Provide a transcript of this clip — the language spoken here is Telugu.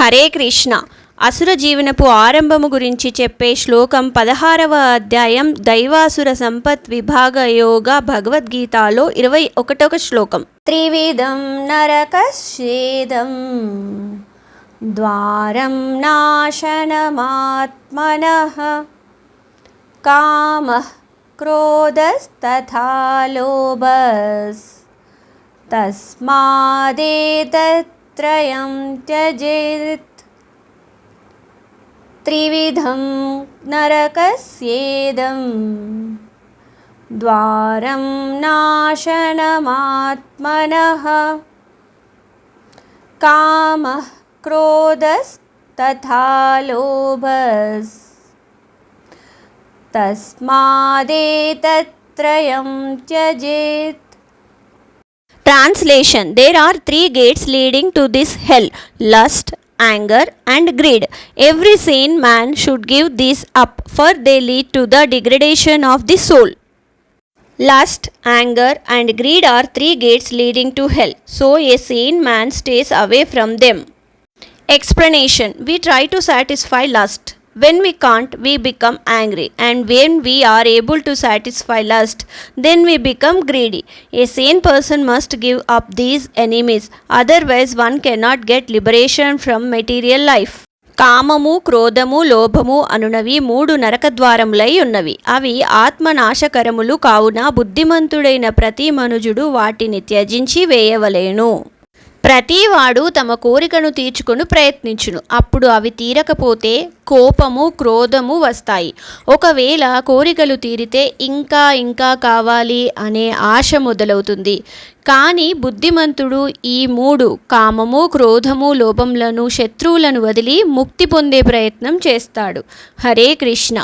హరే కృష్ణ. అసుర జీవనపు ఆరంభము గురించి చెప్పే శ్లోకం పదహారవ అధ్యాయం దైవాసుర సంపత్ విభాగ యోగ భగవద్గీతలో ఇరవై ఒకటవ శ్లోకం. త్రివిధం నరకశేదం ద్వారం నాశనమాత్మన కామ క్రోధస్తథా లోభస్ त्रयं त्यजेत्। त्रिविधं नरकस्येदम् द्वारं नाशनमात्मनः। कामः क्रोधस्तथा लोभस्। तस्मादेतत्त्रयं त्यजेत्। Translation There are three gates leading to this hell lust, anger, and greed. Every sane man should give these up, for they lead to the degradation of the soul. Lust, anger, and greed are three gates leading to hell, so a sane man stays away from them. Explanation We try to satisfy lust. When we can't we become angry and when we are able to satisfy lust then we become greedy a same person must give up these enemies otherwise one cannot get liberation from material life కామము క్రోధము లోభము అనునవి మూడు నరక ద్వారములై ఉన్నవి. అవి ఆత్మనాశకరములు కావున బుద్ధిమంతుడైన ప్రతి మనుజుడు వాటిని త్యజించి వేయవలేను. ప్రతివాడు తమ కోరికను తీర్చుకొని ప్రయత్నించును. అప్పుడు అవి తీరకపోతే కోపము క్రోధము వస్తాయి. ఒకవేళ కోరికలు తీరితే ఇంకా ఇంకా కావాలి అనే ఆశ మొదలవుతుంది. కానీ బుద్ధిమంతుడు ఈ మూడు కామము క్రోధము లోపములను శత్రువులను వదిలి ముక్తి పొందే ప్రయత్నం చేస్తాడు. హరే కృష్ణ.